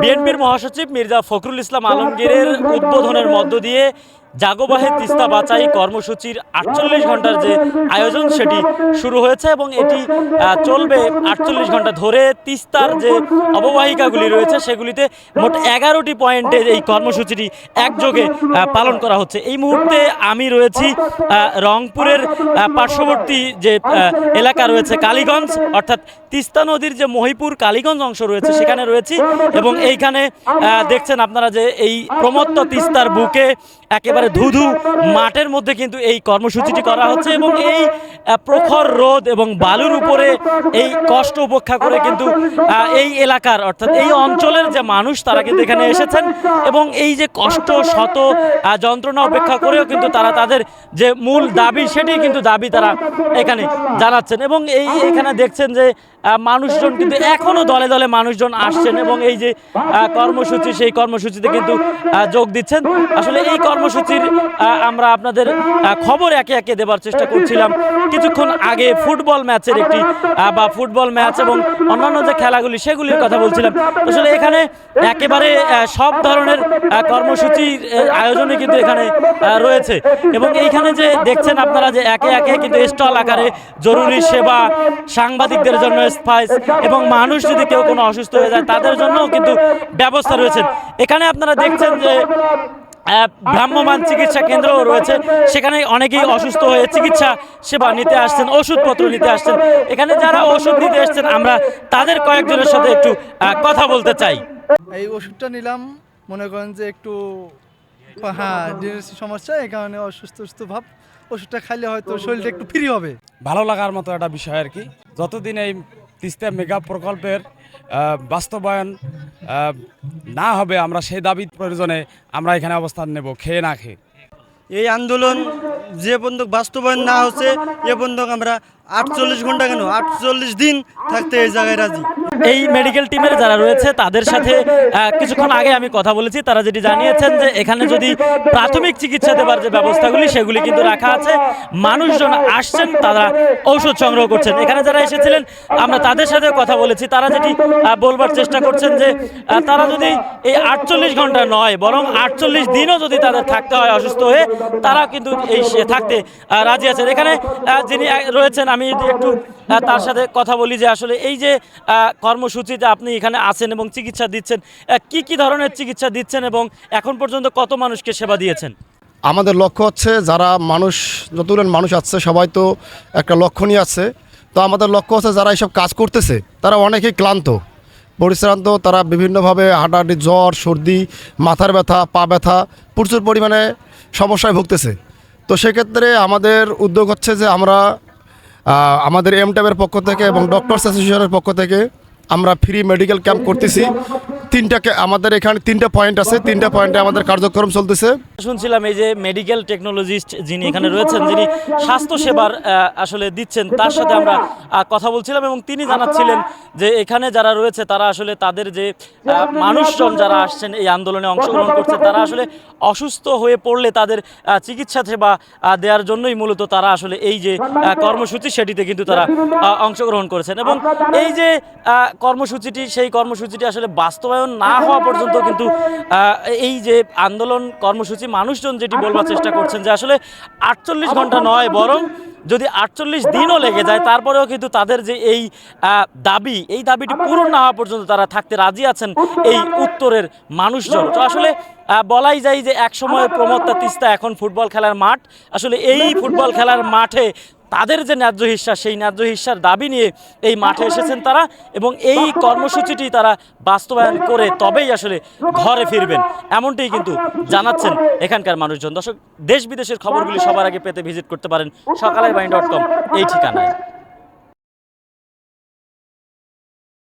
বিএনপির মহাসচিব মির্জা ফখরুল ইসলাম আলমগীরের উদ্বোধনের মধ্য দিয়ে জাগোবাহে তিস্তা বাঁচাই কর্মসূচির আটচল্লিশ ঘণ্টার যে আয়োজন, সেটি শুরু হয়েছে এবং এটি চলবে আটচল্লিশ ঘণ্টা ধরে। তিস্তার যে অববাহিকাগুলি রয়েছে, সেগুলিতে মোট এগারোটি পয়েন্টে এই কর্মসূচিটি একযোগে পালন করা হচ্ছে। এই মুহূর্তে আমি রয়েছি রংপুরের পার্শ্ববর্তী যে এলাকা রয়েছে কালীগঞ্জ, অর্থাৎ তিস্তা নদীর যে মহিপুর কালীগঞ্জ অংশ রয়েছে, সেখানে রয়েছি এবং এইখানে দেখছেন আপনারা যে এই প্রমত্ত তিস্তার বুকে একেবারে ধুধু মাঠের মধ্যে কিন্তু এই কর্মসূচিটি করা হচ্ছে এবং এই প্রখর রোদ এবং বালুর উপরে এই কষ্ট উপেক্ষা করে কিন্তু এই এলাকার, অর্থাৎ এই অঞ্চলের যে মানুষ তারা কিন্তু এখানে এসেছেন এবং এই যে কষ্ট, শত যন্ত্রণা উপেক্ষা করেও কিন্তু তারা তাদের যে মূল দাবি সেটি কিন্তু দাবি তারা এখানে জানাচ্ছেন এবং এই এখানে দেখছেন যে মানুষজন কিন্তু এখনও দলে দলে মানুষজন আসছেন এবং এই যে কর্মসূচি, সেই কর্মসূচিতে কিন্তু যোগ দিচ্ছেন। আসলে এই কর্মসূচির আমরা আপনাদের খবর একে একে দেবার চেষ্টা করছিলাম। কিছুক্ষণ আগে ফুটবল ম্যাচের একটি বা ফুটবল ম্যাচ এবং অন্যান্য যে খেলাগুলি সেগুলির কথা বলছিলাম। আসলে এখানে একেবারে সব ধরনের কর্মসূচির আহ, আয়োজনই কিন্তু এখানে রয়েছে। এবং এইখানে যে দেখছেন আপনারা যে একে একে কিন্তু স্টল আকারে জরুরি সেবা সাংবাদিকদের জন্য স্পাইস এবং মানুষ যদি কেউ কোনো অসুস্থ হয়ে যায় তাদের জন্যও কিন্তু ব্যবস্থা রয়েছে। এখানে আপনারা দেখছেন যে আহ, ভ্রাম্যমাণ চিকিৎসা কেন্দ্রও রয়েছে। সেখানে অনেকেই অসুস্থ হয়ে চিকিৎসা সেবা নিতে আসছেন ওষুধপত্র নিতে আসছেন। এখানে যারা ওষুধ নিতে আসছেন আমরা তাদের কয়েকজনের সাথে একটু আহ, কথা বলতে চাই। এই ওষুধটা নিলাম। মনে করেন যে একটু হ্যাঁ সমস্যা এই কারণে অসুস্থ সুস্থ ভাব। ওষুধটা খাইলে হয়তো শরীরটা একটু ফ্রি হবে। ভালো লাগার মতো একটা বিষয় আর কি। যতদিন এই তিস্তা মেগা প্রকল্পের বাস্তবায়ন না হবে আমরা সেই দাবি প্রয়োজনে আমরা এখানে অবস্থান নেব, খেয়ে না খেয়ে। এই আন্দোলন যে বন্ধুক বাস্তবায়ন না হচ্ছে, এ বন্ধুক আমরা আটচল্লিশ ঘণ্টা কেন? আটচল্লিশ দিন থাকতে এই জায়গায় রাজি। এই মেডিকেল টিমের যারা রয়েছে তাদের সাথে কিছুক্ষণ আগে আমি কথা বলেছি। তারা যেটি জানিয়েছেন যে এখানে যদি প্রাথমিক চিকিৎসা দেবার যে ব্যবস্থাগুলি সেগুলি কিন্তু রাখা আছে। মানুষজন আসছেন তারা ঔষধ সংগ্রহ করছেন। এখানে যারা এসেছিলেন আমরা তাদের সাথে কথা বলেছি। তারা যেটি বলবার চেষ্টা করছেন যে তারা যদি এই আটচল্লিশ ঘণ্টা নয় বরং আটচল্লিশ দিনও যদি তাদের থাকতে হয় অসুস্থ হয়ে তারা কিন্তু এই সে- থাকতে রাজি আছেন। এখানে আহ, যিনি রয়েছেন আমি যদি একটু তার সাথে কথা বলি যে আসলে এই যে কর্মসূচিতে আপনি এখানে আছেন এবং চিকিৎসা দিচ্ছেন কি কি ধরনের চিকিৎসা দিচ্ছেন এবং এখন পর্যন্ত কত মানুষকে সেবা দিয়েছেন? আমাদের লক্ষ্য হচ্ছে যারা মানুষ যতগুলো মানুষ আছে সবাই তো একটা লক্ষ্য নিয়ে আছে। তো আমাদের লক্ষ্য হচ্ছে যারা এইসব কাজ করতেছে তারা অনেকেই ক্লান্ত। পরিশ্রান্ত তারা বিভিন্নভাবে হাঁটাহাঁটি জ্বর সর্দি মাথার ব্যথা পা ব্যথা প্রচুর পরিমাণে সমস্যায় ভুগতেছে। তো সেক্ষেত্রে আমাদের উদ্যোগ হচ্ছে যে আমরা আমাদের এম পক্ষ থেকে এবং ডক্টরস অ্যাসোসিয়েশনের পক্ষ থেকে আমরা ফ্রি মেডিকেল ক্যাম্প করতেছি। তিনটা কে- আমাদের এখানে তিনটা পয়েন্ট আছে, তিনটা পয়েন্টে আমাদের কার্যক্রম চলতেছে। শুনছিলাম এই যে মেডিকেল টেকনোলজিস্ট যিনি এখানে রয়েছেন, যিনি স্বাস্থ্য সেবার আসলে দিচ্ছেন, তার সাথে আমরা কথা বলছিলাম এবং তিনি জানাচ্ছিলেন যে এখানে যারা রয়েছে, তারা আসলে তাদের যে মানুষজন যারা আসছেন এই আন্দোলনে অংশগ্রহণ করছে, তারা আসলে অসুস্থ হয়ে পড়লে তাদের চিকিৎসা সেবা দেওয়ার জন্যই মূলত তারা আসলে এই যে কর্মসূচি সেটিতে কিন্তু তারা অংশগ্রহণ করেছেন। এবং এই যে কর্মসূচিটি, সেই কর্মসূচিটি আসলে বাস্তবায়ন না হওয়া পর্যন্ত কিন্তু এই যে আন্দোলন কর্মসূচি মানুষজন যেটি বলবার চেষ্টা করছেন যে আসলে আটচল্লিশ ঘণ্টা নয় বরং যদি আটচল্লিশ দিনও লেগে যায় তারপরেও কিন্তু তাদের যে এই দাবি এই দাবিটি পূরণ না হওয়া পর্যন্ত তারা থাকতে রাজি আছেন এই উত্তরের মানুষজন। তো আসলে বলাই যায় যে একসময় প্রমত্তা তিস্তা এখন ফুটবল খেলার মাঠ। আসলে এই ফুটবল খেলার মাঠে তাদের যে ন্যায্য হিসা সেই ন্যায্য হিসার দাবি নিয়ে এই মাঠে এসেছেন তারা এবং এই কর্মসূচিটি তারা বাস্তবায়ন করে তবেই আসলে ঘরে ফিরবেন। এমনটাই কিন্তু জানাচ্ছেন এখানকার মানুষজন। দর্শক দেশ বিদেশের খবরগুলি সবার আগে পেতে ভিজিট করতে পারেন সকালের বাইন ডট কম এই ঠিকানায়।